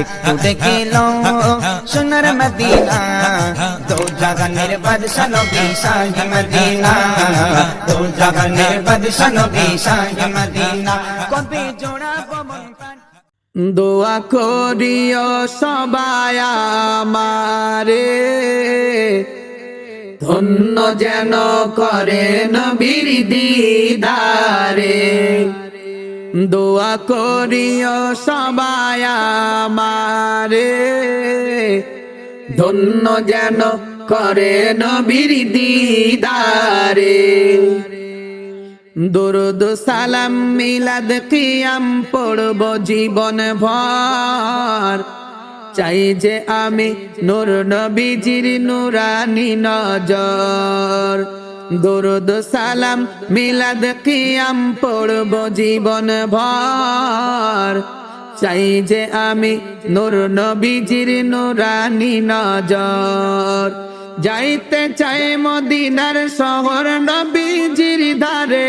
একটু দেখিল সোনার মদিনা, দো জাগানের বাদশা নবী শাহি মদিনা, দো জাগানের বাদশা নবী শাহি মদিনা। কবে জোড়াবো দোয়া করিও সবাই আমারে। ধন্য যেন করে নবীর দিদারে। দোয়া করিও সবাই আমারে। ধন্য যেন করে নবীর দিদারে। দুরুদ সালাম মিলাদ কিয়াম পড়ব জীবন ভর। চাই যে আমি নূর নবীজির নুরানি নজর। দুরুদ সালাম, মিলাদ কিয়াম পড়ব জীবন ভর। চাই যে আমি নূর নবীজির নুরানি নজর। যাইতে চাই মদিনার শহর নবীজির ধারে।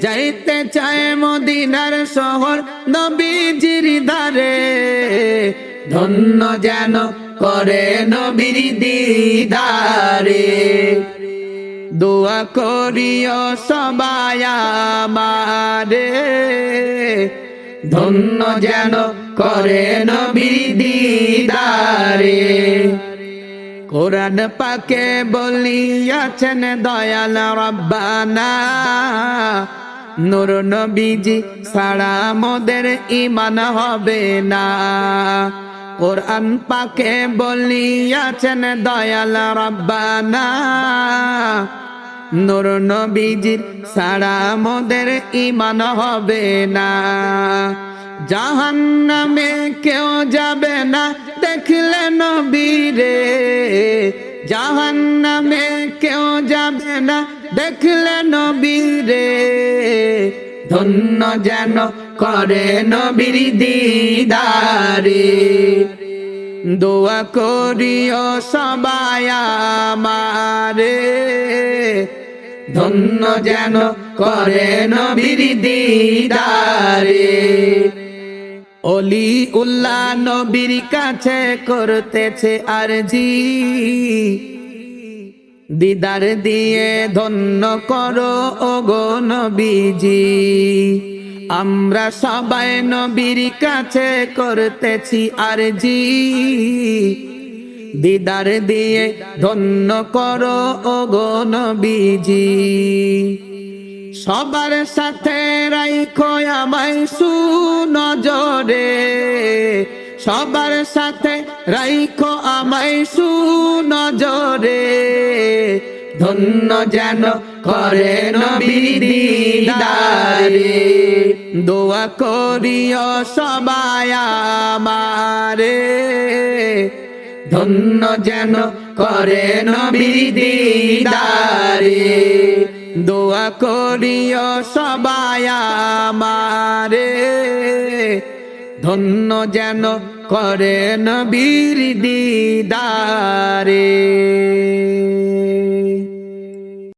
যাইতে চাই মদিনার শহর নবীজির ধারে। ধন্য যেন করে নবীর দিদারে। দোয়া করিও সবাই আমারে। ধন্য যেন করে নবীর দিদারে। কোরআন পাকে বলিয়াছেন, দয়াল রব্বানা, নূর নবীজি সারা মোদের ইমান হবে না। কোরআন পাকে বলিয়াছেন, দয়াল রব্বানা, নূর নবীজির সারা মোদের ইমান হবে না। জাহান নামে কেউ যাবে না, দেখলে নবীরে জাহান নামে কেউ যাবে না, দেখলে নবীরে ধন্য যেন করে নবীর দিদারে। দোয়া করিও সবাই আমারে। ধন্য যেন করে নবীর অলি উল্লাহ নবীর কাছে করতেছে আরজি। দিদার দিয়ে ধন্য করো ওগো নবীজি। আমরা সবাই নবীর কাছে করতেছি আর জি দিদার দিয়ে ধন্য করো, ওগো নবীজি। সবার সাথে রাইখো আমায় সুনজরে। সবার সাথে রাইখো আমায় সুনজরে। ধন্য যেন করে নবীর দিদারে। দোয়া করিও সবাই আমারে। ধন্য যেন করে নবীর দিদারে। দোয়া করিও সবাই আমারে। ধন্য যেন করে নবীর দিদারে।